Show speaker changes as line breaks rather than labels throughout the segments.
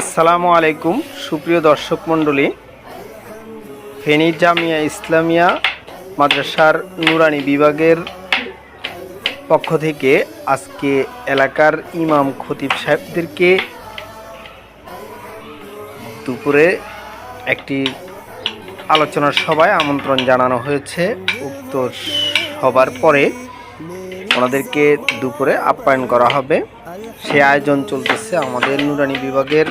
আসসালামু আলাইকুম, সুপ্রিয় দর্শক মণ্ডলী। ফেনী জামিয়া ইসলামিয়া মাদ্রাসার নুরানি বিভাগের পক্ষ থেকে আজকে এলাকার ইমাম খতিব সাহেবদেরকে দুপুরে একটি আলোচনার সভায় আমন্ত্রণ জানানো হয়েছে। উক্ত সবার পরে ওনাদেরকে দুপুরে আপ্যায়ন করা হবে। সে আয়োজন চলতেছে আমাদের নুরানি বিভাগের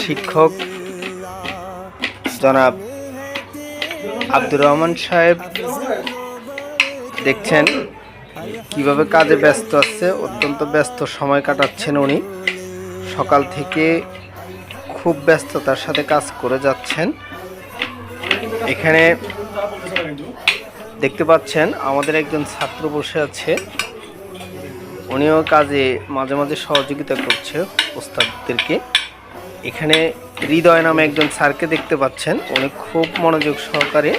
শিক্ষক জনাব আব্দুর রহমান সাহেব। দেখছেন কীভাবে কাজে ব্যস্ত আছে, অত্যন্ত ব্যস্ত সময় কাটাচ্ছেন উনি। সকাল থেকে খুব ব্যস্ততার সাথে কাজ করে যাচ্ছেন। এখানে দেখতে পাচ্ছেন আমাদের একজন ছাত্র বসে আছে। উনিও কাজে মাঝে মাঝে সহযোগিতা করছে ওস্তাদদেরকে। এখানে হৃদয় নামে একজন স্যারকে দেখতে পাচ্ছেন। উনি খুব মনোযোগ সহকারে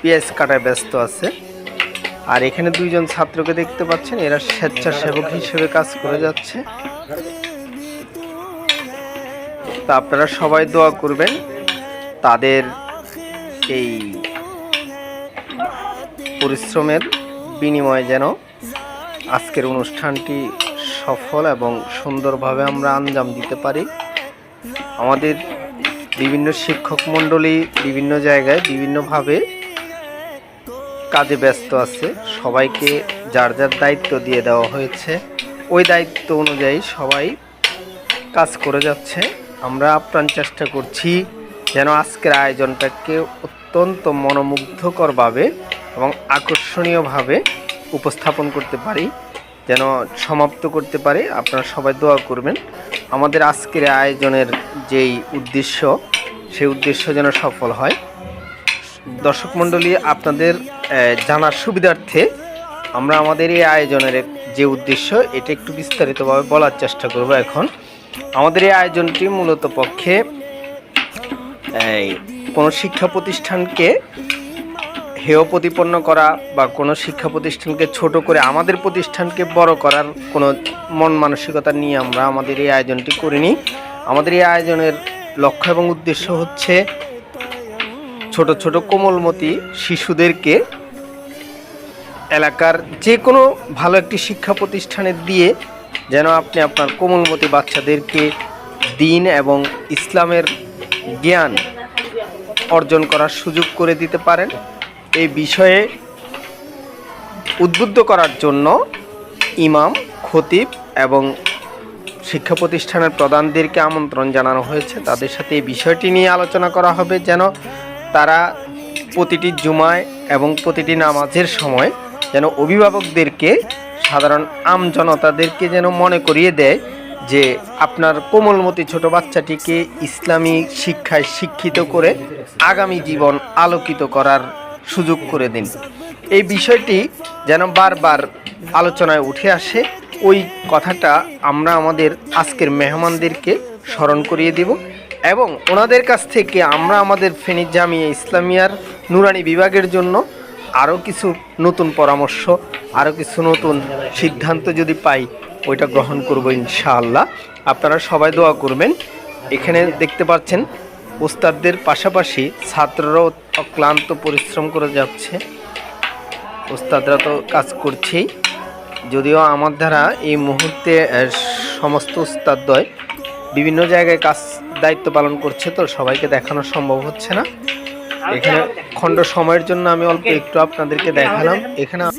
পেঁয়াজ কাটায় ব্যস্ত আছে। আর এখানে দুইজন ছাত্রকে দেখতে পাচ্ছেন। এরা স্বেচ্ছাসেবক হিসেবে কাজ করে যাচ্ছে। তা আপনারা সবাই দোয়া করবেন। তাদের এই পরিশ্রমের বিনিময়ে যেন আজকের অনুষ্ঠানটি সফল এবং সুন্দরভাবে আমরা আঞ্জাম দিতে পারি। আমাদের বিভিন্ন শিক্ষক মণ্ডলী বিভিন্ন জায়গায় বিভিন্নভাবে কাজে ব্যস্ত আছে। সবাইকে যার যার দায়িত্ব দিয়ে দেওয়া হয়েছে, ওই দায়িত্ব অনুযায়ী সবাই কাজ করে যাচ্ছে। আমরা আপ্রাণ চেষ্টা করছি যেন আজকের আয়োজনটাকে অত্যন্ত মনোমুগ্ধকরভাবে এবং আকর্ষণীয়ভাবে উপস্থাপন করতে পারি, যেন সমাপ্ত করতে পারি, আপনারা সবাই দোয়া করবেন। আমাদের আজকের আয়োজনের যেই উদ্দেশ্য, সেই উদ্দেশ্য যেন সফল হয়। দর্শক মণ্ডলী, আপনাদের জানার সুবিধার্থে আমরা আমাদের এই আয়োজনের যে উদ্দেশ্য, এটা একটু বিস্তারিতভাবে বলার চেষ্টা করব এখন। আমাদের এই আয়োজনটি মূলত পক্ষে কোনো শিক্ষা প্রতিষ্ঠানকে হেয় প্রতিপন্ন করা বা কোনো শিক্ষা প্রতিষ্ঠানকে ছোট করে আমাদের প্রতিষ্ঠানকে বড় করার কোনো মন মানসিকতা নিয়ে আমরা আমাদের এই আয়োজনটি করিনি। আমাদের এই আয়োজনের লক্ষ্য এবং উদ্দেশ্য হচ্ছে ছোট ছোট কোমলমতি শিশুদেরকে এলাকার যে কোনো ভালো একটি শিক্ষা প্রতিষ্ঠানে দিয়ে যেন আপনি আপনার কোমলমতি বাচ্চাদেরকে দিন এবং ইসলামের জ্ঞান অর্জন করার সুযোগ করে দিতে পারেন। এই বিষয়ে উদ্বুদ্ধ করার জন্য ইমাম, খতিব এবং শিক্ষা প্রতিষ্ঠানের প্রধানদেরকে আমন্ত্রণ জানানো হয়েছে। তাদের সাথে এই বিষয়টি নিয়ে আলোচনা করা হবে যেন তারা প্রতিটি জুমায় এবং প্রতিটি নামাজের সময় যেন অভিভাবকদেরকে, সাধারণ আম জনতাদেরকে যেন মনে করিয়ে দেয় যে আপনার কোমলমতি ছোট বাচ্চাটিকে ইসলামী শিক্ষায় শিক্ষিত করে আগামী জীবন আলোকিত করার সুযোগ করে দিন। এই বিষয়টি যেন বারবার আলোচনায় উঠে আসে, ওই কথাটা আমরা আমাদের আজকের মেহমানদেরকে স্মরণ করিয়ে দিব এবং ওনাদের কাছ থেকে আমরা আমাদের ফেনী জামিয়া ইসলামিয়ার নুরানি বিভাগের জন্য আরও কিছু নতুন পরামর্শ, আরও কিছু নতুন সিদ্ধান্ত যদি পাই, ওইটা গ্রহণ করব ইনশাআল্লাহ। আপনারা সবাই দোয়া করবেন। এখানে দেখতে পাচ্ছেন ওস্তাদদের পাশাপাশি ছাত্ররাও অক্লান্ত পরিশ্রম করে যাচ্ছে। ওস্তাদরা তো কাজ করছেই। যদিও আমার দ্বারা এই মুহূর্তে সমস্ত উস্তাদদ্বয় বিভিন্ন জায়গায় কাজ, দায়িত্ব পালন করছে তো সবাইকে দেখানো সম্ভব হচ্ছে না। এখানে খণ্ড সময়ের জন্য আমি অল্প একটু আপনাদেরকে দেখালাম। এখানে